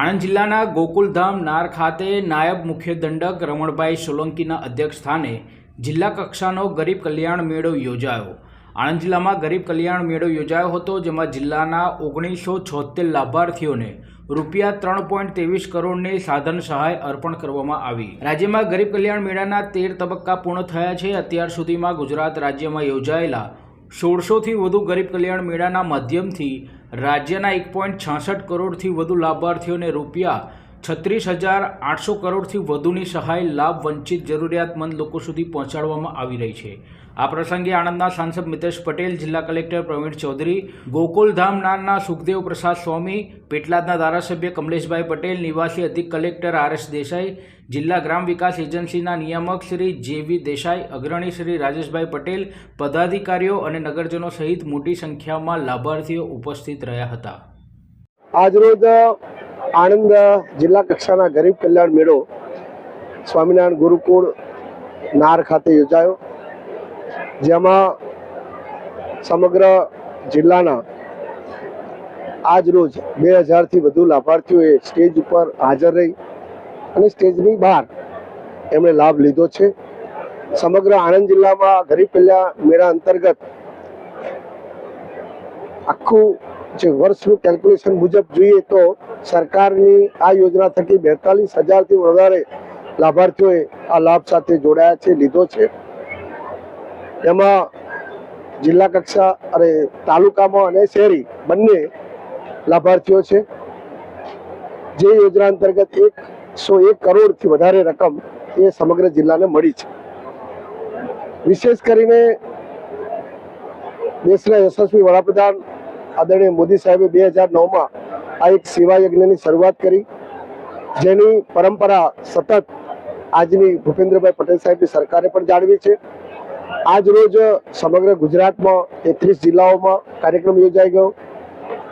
આણંદ જિલ્લાના ગોકુલધામ નાર ખાતે નાયબ મુખ્ય દંડક રમણભાઈ સોલંકીના અધ્યક્ષસ્થાને જિલ્લા કક્ષાનો ગરીબ કલ્યાણ મેળો યોજાયો. આણંદ જિલ્લામાં ગરીબ કલ્યાણ મેળો યોજાયો હતો, જેમાં જિલ્લાના ઓગણીસો છોતેર લાભાર્થીઓને રૂપિયા ત્રણ પોઈન્ટ ત્રેવીસ કરોડની સાધન સહાય અર્પણ કરવામાં આવી. રાજ્યમાં ગરીબ કલ્યાણ મેળાના તેર તબક્કા પૂર્ણ થયા છે. અત્યાર સુધીમાં ગુજરાત રાજ્યમાં યોજાયેલા સોળસોથી વધુ ગરીબ કલ્યાણ મેળાના માધ્યમથી રાજ્યના એક પોઈન્ટ છાસઠ કરોડથી વધુ લાભાર્થીઓને રૂપિયા છત્રીસ હજાર આઠસો કરોડથી વધુની સહાય લાભ વંચિત જરૂરિયાતમંદ લોકો સુધી પહોંચાડવામાં આવી રહી છે. આ પ્રસંગે આણંદના સાંસદ મિતેશ પટેલ, જિલ્લા કલેક્ટર પ્રવીણ ચૌધરી, ગોકુલધામ નારના સુખદેવ પ્રસાદ સ્વામી, પેટલાદના ધારાસભ્ય કમલેશભાઈ પટેલ, નિવાસી અધિક કલેક્ટર આર એસ દેસાઈ, જિલ્લા ગ્રામ વિકાસ એજન્સીના નિયામક શ્રી જેવી દેસાઈ, અગ્રણી શ્રી રાજેશભાઈ પટેલ, પદાધિકારીઓ અને નગરજનો સહિત મોટી સંખ્યામાં લાભાર્થીઓ ઉપસ્થિત રહ્યા હતા. આજરોજ આણંદ જિલ્લા કક્ષાના ગરીબ કલ્યાણ મેળો સ્વામિનારાયણ ગુરુકુળ નાર ખાતે યોજાયો. જેમાં સમગ્ર જિલ્લાના આજ રોજ બે હજારથી વધુ લાભાર્થીઓએ સ્ટેજ ઉપર હાજર રહી અને સ્ટેજની બહાર એમણે લાભ લીધો છે. સમગ્ર આણંદ જિલ્લામાં ગરીબ કલ્યાણ મેળા અંતર્ગત આખું જે વર્ષનું કેલ્ક્યુલેશન મુજબ જોઈએ તો સરકારની આ યોજના થકી બેતાલીસ હજારથી વધારે લાભાર્થીઓએ આ લાભ સાથે જોડાયા છે, લીધો છે. એમાં જિલ્લા કક્ષા અને તાલુકામાં અને શહેરી બંને લાભાર્થીઓ છે. જે યોજના અંતર્ગત એકસો એક કરોડથી વધારે રકમ એ સમગ્ર જિલ્લાને મળી છે. વિશેષ કરીને દેશના યશસ્વી વડાપ્રધાન આદરણીય મોદી સાહેબે બે હજાર નવમાં આ એક સેવા યજ્ઞની શરૂઆત કરી. જેની પરંપરા સતત આજની ભૂપેન્દ્રભાઈ પટેલ સાહેબની સરકારે પણ જાળવી છે. આજ રોજ સમગ્ર ગુજરાતમાં એકત્રીસ જિલ્લાઓમાં કાર્યક્રમ યોજાઈ ગયો.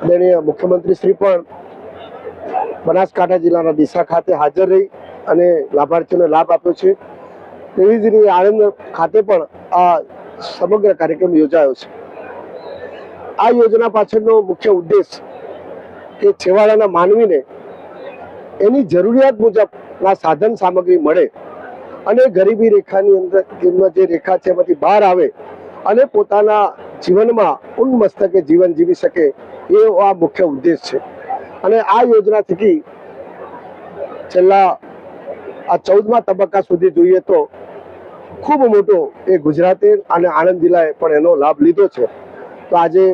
આદરણીય મુખ્યમંત્રી શ્રી પણ બનાસકાંઠા જિલ્લાના ડીસા ખાતે હાજર રહી અને લાભાર્થીઓને લાભ આપ્યો છે. તેવી જ રીતે આણંદ ખાતે પણ આ સમગ્ર કાર્યક્રમ યોજાયો છે. આ યોજના પાછળનો મુખ્ય ઉદ્દેશ કે છેવાડાના માનવીને એની જરૂરિયાત મુજબના સાધન સામગ્રી મળે અને ગરીબી રેખાની અંદર જેમાં જે રેખા છે એમાંથી બહાર આવે અને પોતાના જીવનમાં ઉન્મસ્તકે જીવન જીવી શકે એ આ મુખ્ય ઉદ્દેશ છે. અને આ યોજના થકી છેલ્લા આ ચૌદમા તબક્કા સુધી જોઈએ તો ખૂબ મોટો એ ગુજરાતે અને આણંદ જિલ્લાએ પણ એનો લાભ લીધો છે. તો આજે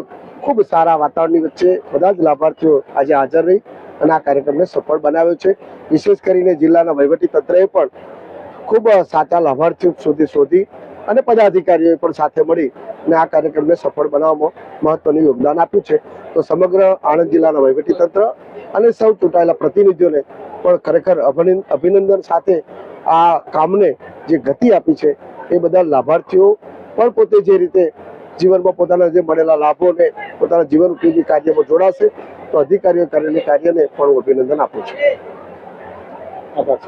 ખૂબ સારા વાતાવરણની વચ્ચે બધા જ લાભાર્થીઓ આજે હાજર રહી અને આ કાર્યક્રમને સફળ બનાવ્યો છે. વિશેષ કરીને જિલ્લાના વહીવટી તંત્રએ પણ ખૂબ સાચા લાભાર્થીઓ સુધી શોધી અને પદાધિકારીઓએ પણ સાથે મળી અને આ કાર્યક્રમને સફળ બનાવવામાં મહત્વનું યોગદાન આપ્યું છે. તો સમગ્ર આણંદ જિલ્લાના વહીવટી તંત્ર અને સૌ ચૂંટાયેલા પ્રતિનિધિઓને પણ ખરેખર અભિનંદન અભિનંદન સાથે આ કામને જે ગતિ આપી છે એ બધા લાભાર્થીઓ પણ પોતે જે રીતે જીવનમાં પોતાના જે મળેલા લાભોને પોતાના જીવન ઉપયોગી કાર્યમાં જોડાશે, તો અધિકારીઓ કરેલી કાર્યને પણ અભિનંદન આપું છું. આભાર